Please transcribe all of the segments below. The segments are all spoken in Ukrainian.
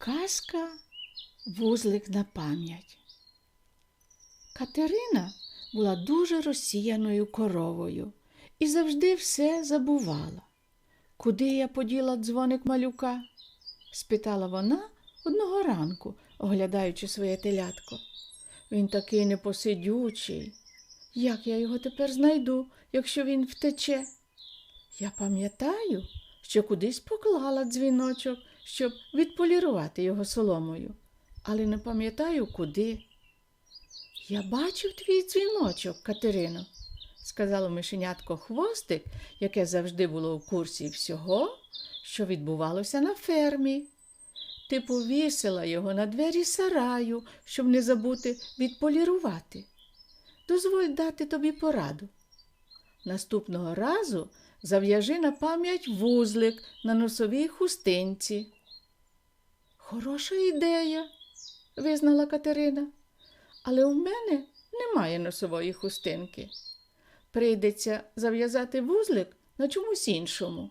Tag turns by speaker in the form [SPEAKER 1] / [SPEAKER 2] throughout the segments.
[SPEAKER 1] Казка вузлик на пам'ять. Катерина була дуже розсіяною коровою і завжди все забувала. Куди я поділа дзвоник малюка? спитала вона одного ранку, оглядаючи своє телятко. Він такий непосидючий. Як я його тепер знайду, якщо він втече? Я пам'ятаю, що кудись поклала дзвіночок, щоб відполірувати його соломою, але не пам'ятаю куди. Я бачив твій дзвіночок, Катерино, сказало мишенятко хвостик, яке завжди було у курсі всього, що відбувалося на фермі. Ти повісила його на двері сараю, щоб не забути відполірувати. Дозволь дати тобі пораду. Наступного разу зав'яжи на пам'ять вузлик на носовій хустинці. Хороша ідея, визнала Катерина, але у мене немає носової хустинки. Прийдеться зав'язати вузлик на чомусь іншому.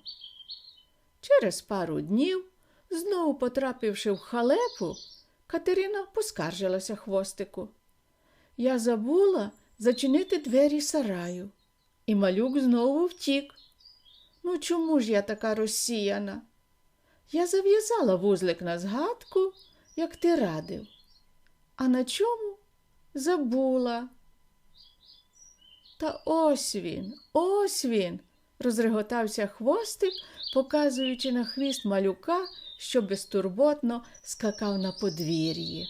[SPEAKER 1] Через пару днів, знову потрапивши в халепу, Катерина поскаржилася хвостику. Я забула зачинити двері сараю, і малюк знову втік. Ну чому ж я така розсіяна? Я зав'язала вузлик на згадку, як ти радив, а на чому забула. Та ось він, ось він, розреготався хвостик, показуючи на хвіст малюка, що безтурботно скакав на подвір'ї.